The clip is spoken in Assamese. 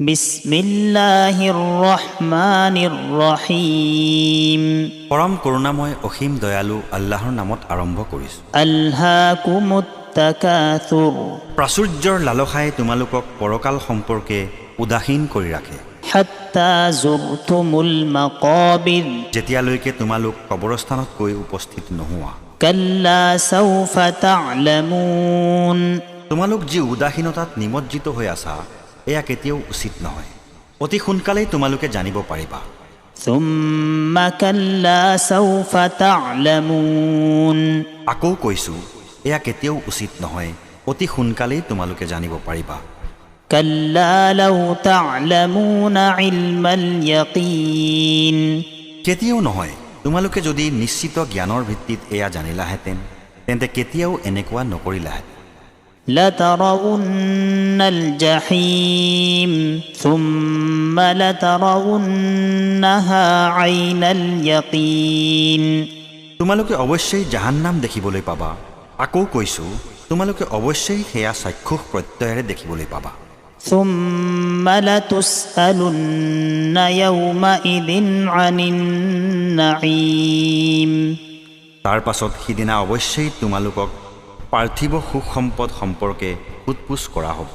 بسم الله الرحمن الرحيم পৰম কৰোণাময় অসীম দয়ালু আল্লাহৰ নামত আৰম্ভ কৰিছোঁ ألهاكم التكاثر প্ৰাচুৰ্যৰ লালসাই তোমালোকক পৰকাল সম্পৰ্কে উদাসীন কৰি ৰাখে حتى زرتم المقابر যেতিয়ালৈকে তোমালোক কবৰস্থানত গৈ উপস্থিত নোহোৱা كلا سوف تعلمون তোমালোক যি উদাসীনতাত নিমজ্জিত হৈ আছা এয়া কেতিয়াও উচিত নহয়। অতি সোনকালেই তোমালোকে জানিব পাৰিবা। আকৌ কৈছো এয়া কেতিয়াও উচিত নহয় অতি সোনকালেই তোমালোকে জানিব পাৰিবা। কেতিয়াও নহয় তোমালোকে যদি নিশ্চিত জ্ঞানৰ ভিত্তিত এয়া জানিলাহেঁতেন তেন্তে কেতিয়াও এনেকুৱা নকৰিলাহেঁতেন। لترون الجحيم ثم لترونها عين اليقين তোমালোকে অৱশ্যেই জাহান্নাম দেখিবলৈ পাবা আকৌ কৈছোঁ তোমালোকে অৱশ্যেই সেয়া চাক্ষুষ প্ৰত্যয়েৰে দেখিবলৈ পাবা ثم لتسألن يومئذ عن النعيم তাৰ পাছত সিদিনা অৱশ্যেই তোমালোকক পাৰ্থিৱ সুখ সম্পদ সম্পৰ্কে সোধ পোছ কৰা হ'ব।